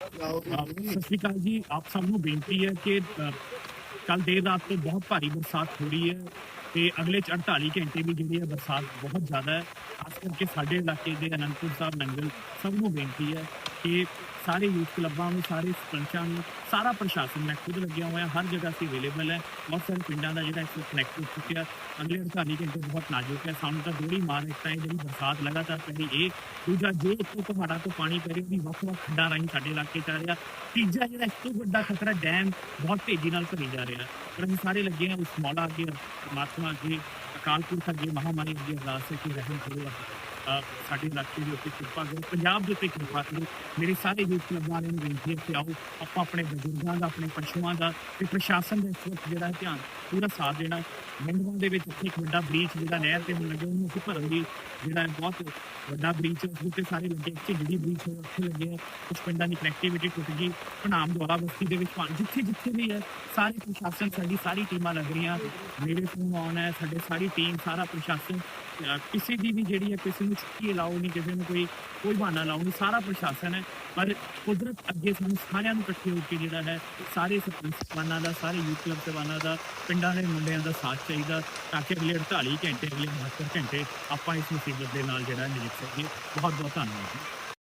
ਸਤਿ ਸ਼੍ਰੀ ਅਕਾਲ ਜੀ। ਆਪ ਸਭ ਨੂੰ ਬੇਨਤੀ ਹੈ ਕਿ ਕੱਲ ਦੇਰ ਰਾਤ ਤੋਂ ਬਹੁਤ ਭਾਰੀ ਬਰਸਾਤ ਹੋ ਰਹੀ ਹੈ ਤੇ ਅਗਲੇ 48 ਘੰਟੇ ਵੀ ਜਿਹੜੀ ਹੈ ਬਰਸਾਤ ਬਹੁਤ ਜ਼ਿਆਦਾ ਹੈ। ਖਾਸ ਕਰਕੇ ਸਾਡੇ ਇਲਾਕੇ ਦੇ ਅਨੰਦਪੁਰ ਸਾਹਿਬ, ਨੰਗਲ, ਸਭ ਨੂੰ ਬੇਨਤੀ ਹੈ ਕਿ ਸਾਰੇ ਯੂਥ ਕਲੱਬਾਂ ਨੂੰ, ਸਾਰੇ ਸਰਪੰਚਾਂ ਨੂੰ, ਸਾਰਾ ਪ੍ਰਸ਼ਾਸਨ ਮੈਂ ਖੁਦ ਲੱਗਿਆ ਹੋਇਆ, ਹਰ ਜਗ੍ਹਾ ਤੇ ਅਵੇਲੇਬਲ ਹੈ। ਬਹੁਤ ਸਾਰੇ ਪਿੰਡਾਂ ਦਾ ਜਿਹੜਾ ਇਸ ਕਨੈਕਟ ਹੋ ਚੁੱਕਿਆ। ਅਗਲੇ 48 ਘੰਟੇ ਬਹੁਤ ਨਾਜ਼ੁਕ ਹੈ। ਸਾਨੂੰ ਤਾਂ ਦੋੜੀ ਮਾਰ ਇੱਕ ਤਾਂ ਜਿਹੜੀ ਬਰਸਾਤ ਲਗਾਤਾਰ ਪੈ ਰਹੀ ਇਹ ਦੂਜਾ ਜੋ ਉੱਤੋਂ ਪਹਾੜਾਂ ਤੋਂ ਪਾਣੀ ਪੈ ਰਿਹਾ, ਉਹਦੀ ਵੱਖ ਵੱਖ ਖੱਡਾਂ ਰਾਹੀਂ ਸਾਡੇ ਇਲਾਕੇ ਚ ਆ ਰਿਹਾ। ਤੀਜਾ ਜਿਹੜਾ ਇਸ ਤੋਂ ਵੱਡਾ ਖਤਰਾ ਡੈਮ ਬਹੁਤ ਤੇਜ਼ੀ ਨਾਲ ਭਰੀ ਜਾ ਰਿਹਾ। ਪਰ ਅਸੀਂ ਸਾਰੇ ਲੱਗੇ ਹਾਂ ਉਸ ਮੌਲਾ ਅੱਗੇ, ਪਰਮਾਤਮਾ ਅੱਗੇ, ਅਕਾਲ ਪੁਰਖ ਅੱਗੇ, ਮਹਾਮਾਰੀ ਅੱਗੇ ਅਰਦਾਸ ਹੈ ਕਿ ਰਹਿਮ ਕਰੋ ਸਾਡੇ ਇਲਾਕੇ ਦੇ ਉੱਤੇ ਕਿਰਪਾ ਕਰੋ, ਪੰਜਾਬ ਦੇ ਉੱਤੇ ਕਿਰਪਾ ਕਰੋ, ਮੇਰੇ ਸਾਰੇ ਯੂਥ ਕਲੱਬਾਂ ਵਾਲਿਆਂ ਨੂੰ ਬੇਨਤੀ ਹੈ ਕਿ ਆਓ, ਆਪਾਂ ਆਪਣੇ ਬਜ਼ੁਰਗਾਂ ਦਾ, ਆਪਣੇ ਪਸ਼ੂਆਂ ਦਾ ਤੇ ਪ੍ਰਸ਼ਾਸਨ ਦਾ ਇਸ ਵਕਤ ਜਿਹੜਾ ਧਿਆਨ ਪੂਰਾ ਸਾਥ ਦੇਣਾ ਮੰਡਵਾਂ ਦੇ ਵਿੱਚ ਇੱਥੇ ਇੱਕ ਵੱਡਾ ਬ੍ਰੀਚ ਜਿਹੜਾ ਨਹਿਰ ਤੇ ਹੁਣ ਲੱਗੇ ਉਹਨੂੰ ਅਸੀਂ ਭਰਨ ਦੀ ਜਿਹੜਾ ਬਹੁਤ ਵੱਡਾ ਬ੍ਰੀਚ ਹੈ, ਉਸ 'ਤੇ ਸਾਰੇ ਲੱਗੇ, ਇੱਥੇ ਜਿਹੜੀ ਬ੍ਰੀਚ ਹੈ, ਉੱਥੇ ਲੱਗੇ ਹੈ। ਕੁਝ ਪਿੰਡਾਂ ਦੀ ਕਨੈਕਟੀਵਿਟੀ ਟੁੱਟ ਗਈ ਭਨਾਮ ਦੁਆਰਾ ਬਸਤੀ ਦੇ ਵਿੱਚ ਪਾਣੀ, ਜਿੱਥੇ ਜਿੱਥੇ ਵੀ ਹੈ, ਸਾਰੇ ਪ੍ਰਸ਼ਾਸਨ, ਸਾਡੀ ਸਾਰੀ ਟੀਮਾਂ ਲੱਗ ਰਹੀਆਂ, ਮੇਰੇ ਫੋਨ ਆਨ ਹੈ, ਸਾਡੇ ਸਾਰੀ ਟੀਮ ਸਾਰਾ ਪ੍ਰਸ਼ਾਸਨ ਕਿਸੇ ਦੀ ਵੀ ਜਿਹੜੀ ਹੈ, ਕਿਸੇ ਨੂੰ ਛੁੱਟੀ ਲਾਓ ਨਹੀਂ, ਕਿਸੇ ਨੂੰ ਕੋਈ ਕੋਈ ਬਹਾਨਾ ਲਾਓ ਨਹੀਂ, ਸਾਰਾ ਪ੍ਰਸ਼ਾਸਨ ਹੈ। ਪਰ ਕੁਦਰਤ ਅੱਗੇ ਸਾਨੂੰ ਸਾਰਿਆਂ ਨੂੰ ਇਕੱਠੇ ਹੋ ਕੇ ਜਿਹੜਾ ਹੈ, ਸਾਰੇ ਸਰਪੰਚਾਂ ਦਾ, ਸਾਰੇ ਯੂਥ ਕਲੱਬ ਸੇਵਾਨਾਂ ਦਾ, ਪਿੰਡਾਂ ਦੇ ਮੁੰਡਿਆਂ ਦਾ ਸਾਥ ਚਾਹੀਦਾ, ਤਾਂ ਕਿ ਅਗਲੇ 48 ਘੰਟੇ, ਅਗਲੇ 72 ਘੰਟੇ ਆਪਾਂ ਇਸ ਮੁਸੀਬਤ ਦੇ ਨਾਲ ਜਿਹੜਾ ਨਜਿੱਠ ਸਕੀਏ। ਬਹੁਤ ਬਹੁਤ ਧੰਨਵਾਦ।